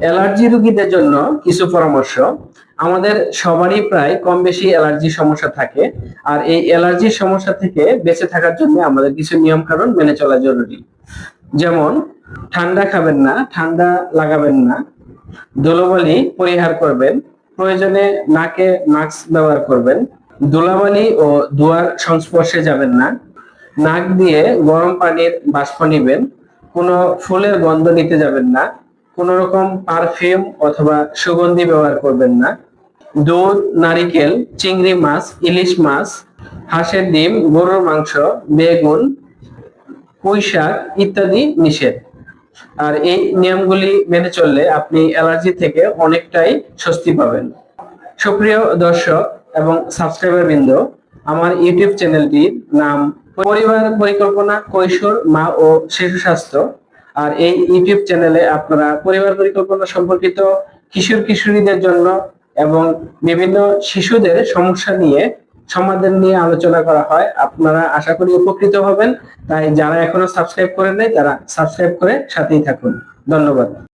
Allergy রোগীদের জন্য কিছু পরামর্শ। আমাদের সবারই প্রায় কম বেশি অ্যালার্জি সমস্যা থাকে। আর এই অ্যালার্জির সমস্যা থেকে বেঁচে থাকার জন্য আমাদের কিছু নিয়ম কানুন মেনে চলা জরুরি। যেমন, ঠান্ডা খাবেন না, ঠান্ডা লাগাবেন না। ধুলোবালি পরিহার করবেন। প্রয়োজনে নাকে মাস্ক ব্যবহার করবেন। ধুলাবালি ও ধোঁয়ার সংস্পর্শে যাবেন না। নাক দিয়ে গরম পানির বাষ্প নিবেন। কোনো ফুলের গন্ধ নিতে যাবেন না। কোনো রকম পারফিউম অথবা সুগন্ধি ব্যবহার করবেন না। দুধ, নারিকেল, চিংড়ি মাছ, ইলিশ মাছ, হাঁসের ডিম, গরুর মাংস, বেগুন, পুঁই শাক ইত্যাদি নিষেধ। আর এই নিয়মগুলি মেনে চললে আপনি অ্যালার্জি থেকে অনেকটাই স্বস্তি পাবেন। সুপ্রিয় দর্শক এবং সাবস্ক্রাইবার বৃন্দ, আমার ইউটিউব চ্যানেলটির নাম পরিবার পরিকল্পনা কৈশোর মা ও শিশু স্বাস্থ্য। আর এই ইউটিউব চ্যানেলে আপনারা পরিবার পরিকল্পনা সম্পর্কিত কিশোর কিশোরীদের জন্য এবং বিভিন্ন শিশুদের সমস্যা নিয়ে সমাধান নিয়ে আলোচনা করা হয়। আপনারা আশা করি উপকৃত হবেন। তাই যারা এখনও সাবস্ক্রাইব করেন নাই, তারা সাবস্ক্রাইব করে সাথেই থাকুন। ধন্যবাদ।